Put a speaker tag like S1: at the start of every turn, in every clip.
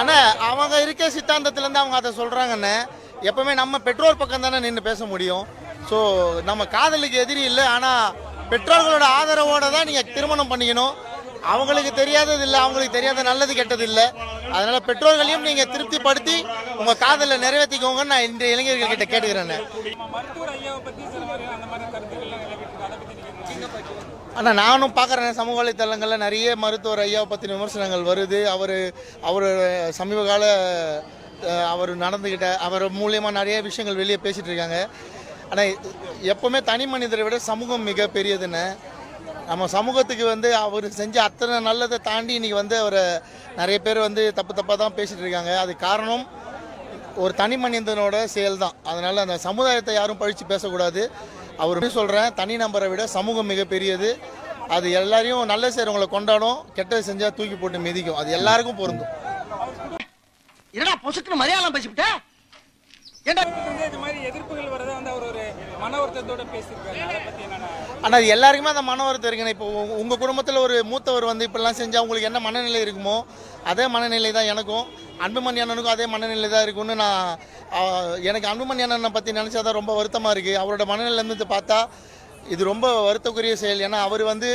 S1: ஆனால் அவங்க இருக்க சித்தாந்தத்துலேருந்து அவங்க அதை சொல்கிறாங்கண்ணே எப்பவுமே நம்ம பெற்றோர் பக்கம் தானே நின்று பேச முடியும். ஸோ நம்ம காதலுக்கு எதிரி இல்லை ஆனால் பெற்றோர்களோட ஆதரவோடு தான் நீங்கள் திருமணம் பண்ணிக்கணும். அவங்களுக்கு தெரியாதது இல்லை அவங்களுக்கு தெரியாத நல்லது கெட்டது இல்லை. அதனால் பெற்றோர்களையும் நீங்கள் திருப்திப்படுத்தி உங்கள் காதலை நிறைவேற்றிக்கோங்கன்னு நான் இன்றைய இளைஞர்கள் கிட்ட கேட்டுக்கிறேண்ணே
S2: மருத்துவர் ஐயாவை பத்தி சில மாதிரி அந்த மாதிரி கருத்துக்கள் நிலவிட்டு அதை பத்தி நீங்க
S1: ஆனால் நானும் பார்க்குறேன். சமூக வலைத்தளங்களில் நிறைய மருத்துவர் ஐயாவை பற்றின விமர்சனங்கள் வருது. அவர் அவர் சமீப கால அவர் நடந்துக்கிட்ட அவர் மூலியமாக நிறைய விஷயங்கள் வெளியே பேசிகிட்டு இருக்காங்க. ஆனால் எப்போவுமே தனி மனிதரை விட சமூகம் மிக பெரியதுன்னு. நம்ம சமூகத்துக்கு வந்து அவர் செஞ்ச அத்தனை நல்லதை தாண்டி இன்றைக்கி வந்து அவரை நிறைய பேர் வந்து தப்பு தப்பாக தான் பேசிகிட்டு இருக்காங்க. அது காரணம் ஒரு தனி மனிதனோட செயல் தான் அதனால் அந்த சமுதாயத்தை யாரும் பழித்து பேசக்கூடாது. அவர் எப்படி சொல்கிறேன் தனி நபரை விட சமூகம் மிக பெரியது. அது எல்லாரையும் நல்ல செய்கிறவங்களை கொண்டாடும். கெட்டது செஞ்சால் தூக்கி போட்டு மிதிக்கும். அது எல்லாருக்கும் பொருந்தும்.
S3: என்னடா பொசுக்குன்னு மலையாளம் பேசிவிட்ட? ஏண்டா
S2: வந்து இந்த மாதிரி எதிர்ப்புகள் வரதை வந்து அவர் பேசியிருக்காரு. அதை
S1: ஆனால் அது எல்லாருக்குமே அந்த மன வருத்தம் இருக்குண்ணே. இப்போ உங்கள் குடும்பத்தில் ஒரு மூத்தவர் வந்து இப்படிலாம் செஞ்சால் உங்களுக்கு என்ன மனநிலை இருக்குமோ அதே மனநிலை தான் எனக்கும். அன்புமணி அண்ணனுக்கும் அதே மனநிலை தான் இருக்கும்னு நான் எனக்கு அன்புமணி அண்ணனை பற்றி நினச்சா தான் ரொம்ப வருத்தமாக இருக்குது அவரோட மனநிலையிலேருந்து பார்த்தா இது ரொம்ப வருத்தக்குரிய செயல். ஏன்னா அவர் வந்து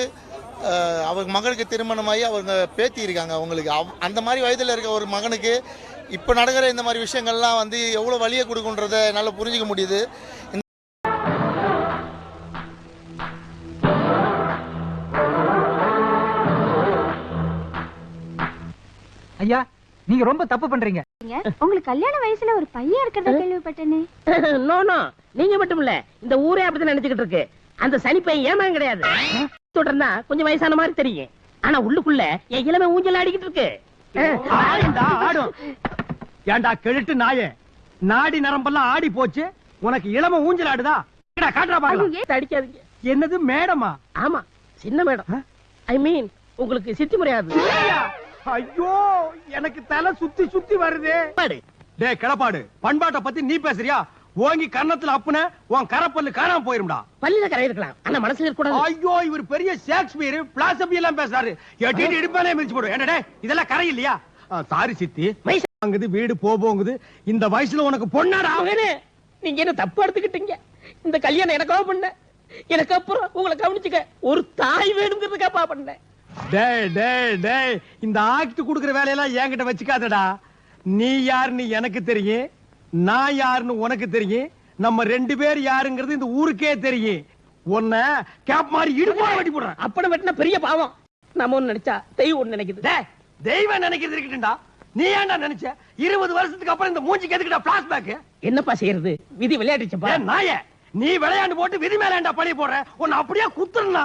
S1: அவர் மகளுக்கு திருமணமாகி அவங்க பேத்தி இருக்காங்க அவங்களுக்கு. அவ்- அந்த மாதிரி வயதில் இருக்க ஒரு மகனுக்கு இப்போ நடக்கிற இந்த மாதிரி விஷயங்கள்லாம் வந்து எவ்வளோ வழியை கொடுக்குன்றதை என்னால் புரிஞ்சிக்க முடியுது.
S4: ஐயா நீங்க ரொம்ப தப்பு பண்றீங்க.
S5: உங்களுக்கு கல்யாண வயசுல ஒரு பையன் இருக்கிறத கேள்விப்பட்டேனே.
S6: நோ நோ நீங்க மட்டும் இல்ல இந்த ஊரே அப்படிதான் நினைச்சுக்கிட்டு இருக்கு. அந்த சனிப்பையன் ஏமான் கிடையாது? தொடர்ந்தா கொஞ்சம் வயசான மாதிரி தெரியும். ஆனா உள்ளுக்குள்ள என் இளமை ஊஞ்சல் ஆடிக்கிட்டு இருக்கு.
S4: ஆடும். ஏன்டா கெழுட்டு நாயே? நாடி நரம்பெல்லாம் ஆடி போச்சு. உனக்கு இளம ஊஞ்சல் ஆடுதா? காட்டுறா பாக்கலாம்
S6: அடிக்காதீங்க?
S4: என்னது மேடமா?
S6: ஆமா சின்ன மேடம். ஐ மீன் உங்களுக்கு சித்தி முறையாது.
S4: ஐயோ எனக்கு தலை சுத்தி சுத்தி வருதே. டேய் கிளப்பாடு பண்பாட்டை பத்தி நீ பேசுறியா? ஓங்கி கன்னத்துல அப்புன உன் கரப்பல்லு காணாம போயிரும்டா.
S6: பள்ளியில கரை இருக்கலாம். ஆனா மனசுல இருக்க கூடாது
S4: ஐயோ இவர் பெரிய ஷேக்ஸ்பியர் பிளாசபி எல்லாம் பேசுறாரு. எட்டிட்டு இடுப்பானே மிதிச்சு போடும் என்னடே இதெல்லாம் கரை இல்லையா? சாரி சித்தி. வாங்குது வீடு போ போங்குது இந்த வயசுல உனக்கு பொண்ணாடா?
S6: நீங்க என்ன தப்பு எடுத்துக்கிட்டீங்க? இந்த கல்யாணம் எனக்காக பண்ண. எனக்கு அப்புறம் உங்களை கவனிச்சுக்க ஒரு தாய் வேணுங்கிறதுக்காப்பா பண்ணேன்.
S4: டேய் டேய் டேய் இந்த ஆக்ட் குடுக்குற வேலையெல்லாம் என்கிட்ட வச்சுக்காதடா. நீ யாருன்னு எனக்கு தெரியும் நான் யாருன்னு உனக்கு தெரியும் நம்ம ரெண்டு பேர் யாருங்கிறது இந்த ஊருக்கே தெரியும். உன்னை கேப் மாதிரி இடுப்பா வெட்டி போடுறேன்.
S6: அப்பட வெட்டின பெரிய பாவம். நம்ம ஒண்ணு நினைச்சா தெய்வம் ஒண்ணு நினைக்குது.
S4: டேய் தெய்வம் நினைக்கிறது இருக்கட்டும்டா. நீ ஏன்டா நினைச்ச? இருபது வருஷத்துக்கு அப்புறம் இந்த மூஞ்சிக்கு எதுக்குடா பிளாஷ்பேக்
S6: என்னப்பா செய்யறது? விதி விளையாட்டுச்சப்பா.
S4: நாய நீ விளையாண்டு போட்டு விதி மேல ஏன்டா பழி போடுற? உன்னை அப்படியே குத்துறா